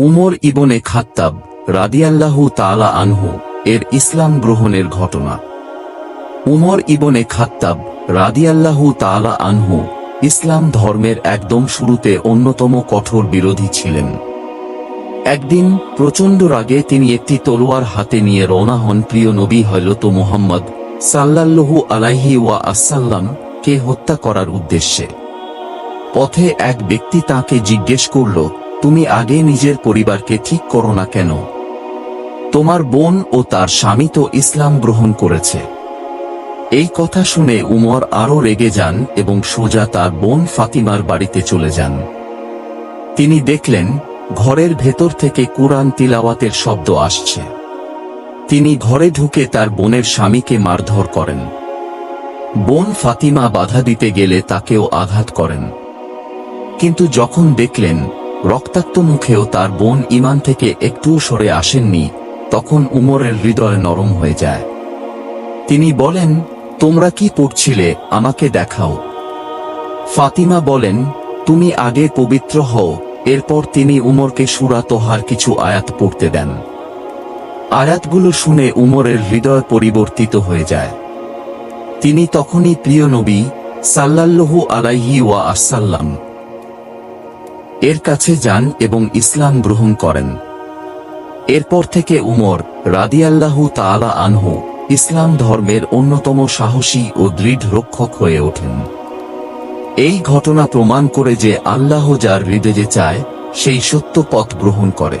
উমর ইবনে খাত্তাব রাদিয়াল্লাহু তাআলা আনহু এর ইসলাম গ্রহণের ঘটনা। উমর ইবনে খাত্তাব রাদিয়াল্লাহু তাআলা আনহু ইসলাম ধর্মের একদম শুরুতে অন্যতম কঠোর বিরোধী ছিলেন। একদিন প্রচণ্ড রাগে তিনি একটি তলোয়ার হাতে নিয়ে রওনা হন প্রিয় নবী হযরত মুহাম্মদ সাল্লাল্লাহু আলাইহি ওয়া আসাল্লাম কে হত্যা করার উদ্দেশ্যে। পথে এক ব্যক্তি তাকে জিজ্ঞেস করল তুমি আগে নিজের পরিবারকে ঠিক করো না কেন? তোমার বোন ও তার স্বামী তো ইসলাম গ্রহণ করেছে। এই কথা শুনে উমর আরও রেগে যান এবং সোজা তার বোন ফাতিমার বাড়িতে চলে যান। তিনি দেখলেন, ঘরের ভেতর থেকে কুরআন তিলাওয়াতের শব্দ আসছে। তিনি ঘরে ঢুকে তার বোনের স্বামীকে মারধর করেন। বোন ফাতিমা বাধা দিতে গেলে তাকেও আঘাত করেন। কিন্তু যখন দেখলেন রক্তাক্ত মুখেও তার বোন ইমান থেকে একটুও সরে আসেননি, তখন উমরের হৃদয় নরম হয়ে যায়। তিনি বলেন, তোমরা কি পড়ছিলে? আমাকে দেখাও। ফাতিমা বলেন, তুমি আগে পবিত্র হও, এরপর তিনি উমরকে সুরা তোহার কিছু আয়াত পড়তে দেন। আয়াতগুলো শুনে উমরের হৃদয় পরিবর্তিত হয়ে যায়। তিনি তখনই প্রিয় নবী সাল্লাল্লাহু আলাইহি ওয়া আসাল্লাম এর কাছে যান এবং ইসলাম গ্রহণ করেন। এরপর থেকে উমর রাদিয়াল্লাহু তালা আনহু ইসলাম ধর্মের অন্যতম সাহসী ও দৃঢ় রক্ষক হয়ে ওঠেন। এই ঘটনা প্রমাণ করে যে আল্লাহ যার হৃদয়ে চায়, সেই সত্য পথ গ্রহণ করে।